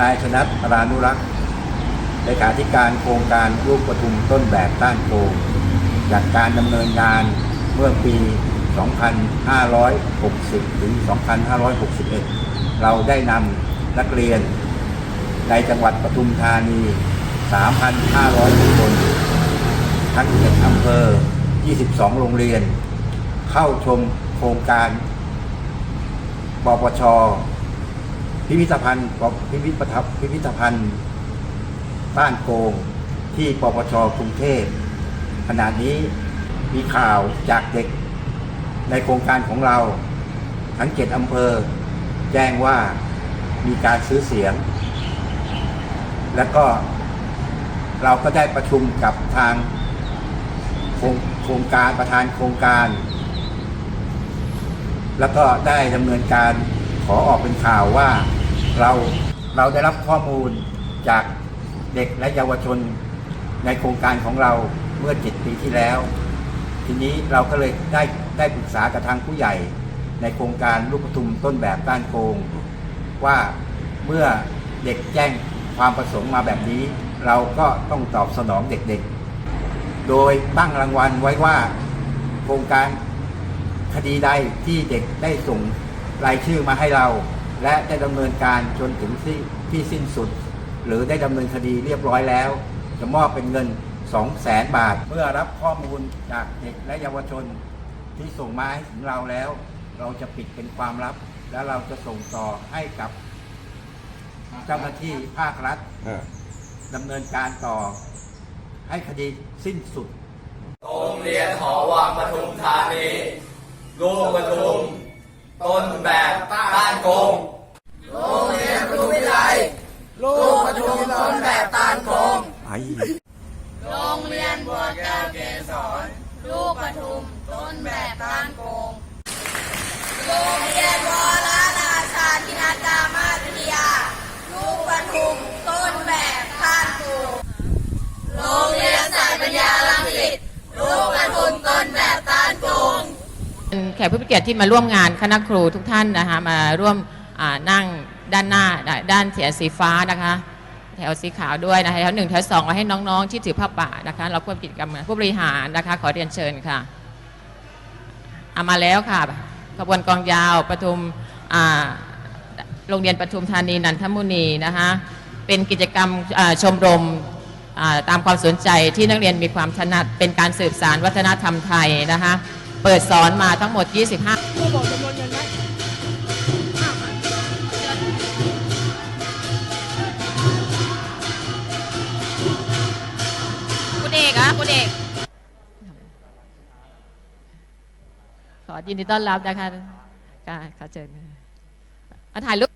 นายชนัทรานุรักษ์เลขาธิการโครงการลูกปทุมต้นแบบต้านโกงจากการดำเนินงานเมื่อปี 2560 ถึง 2561 เราได้นำนักเรียนในจังหวัดปทุมธานี 3,500 คน ทั้ง7อำเภอ 22 โรงเรียน เข้าชมโครงการปปช พิพิธภัณฑ์พิพิธภัณฑ์พิพิธภัณฑ์บ้านโกงที่ปปชกรุงเทพขณะนี้มีข่าวจากเด็กในโครงการของเราทั้งเจ็ดอำเภอ แจ้งว่ามีการซื้อเสียง แล้วก็เราก็ได้ประชุมกับทางโครงโครงการประธานโครงการ แล้วก็ได้ดำเนินการ ขอออกเป็นข่าวว่าเราเราได้รับข้อมูลจากเด็กและเยาวชนในโครงการของเราเมื่อเจ็ดปีที่แล้ว ทีนี้เราก็เลยได้ได้ปรึกษากับทางผู้ใหญ่ในโครงการลูกปทุมต้นแบบต้านโกง ว่าเมื่อเด็กแจ้งความประสงค์มาแบบนี้ เราก็ต้องตอบสนองเด็กๆ โดยตั้งรางวัลไว้ว่าโครงการคดีใดที่เด็กได้ส่ง รายชื่อมาให้เรา และได้ดำเนินการจนถึงที่ที่สิ้นสุด หรือได้ดำเนินคดีเรียบร้อยแล้ว จะมอบเป็นเงิน 2 0 0แสนบาท เมื่อรับข้อมูลจากเด็กและเยาวชนที่ส่งมาให้ถึงเราแล้ว เราจะปิดเป็นความลับ และเราจะส่งต่อให้กับเจ้าหน้าที่ภาครัฐดำเนินการต่อให้คดีสิ้นสุดโรงเรียนหอวังปทุมธานีลูกปทุม ต้นแบบต้านโกงโรงเรียนปทุมวิไลลูกปทุมต้นแบบต้านโกงโรงเรียนบัวแก้วเกษรลูกปทุมต้นแบบต้าน กผู้มีเกียรติที่มาร่วมงานคณะครูทุกท่านนะคะมาร่วมนั่งด้านหน้าด้านเสียสีฟ้านะคะ แถวสีขาวด้วยนะคะแถวหนึ่งแถวสองเราให้น้องๆที่ถือผ้าป่านะคะเราควบกิจกรรมผู้บริหารนะคะ ขอเรียนเชิญค่ะเอามาแล้วค่ะขบวนกองยาวปทุมโรงเรียนปทุมธานีนันทมุนีนะคะเป็นกิจกรรมชมรมตามความสนใจที่นักเรียนมีความถนัดเป็นการสืบสารวัฒนธรรมไทยนะคะ เปิดสอนมาทั้งหมด 25ผู้บอกจำนวนเงินไหมห้าพันคุณเอกอะคุณเอก ขอยินดีต้อนรับนะคะค่ะขอเชิญมาถ่ายรูป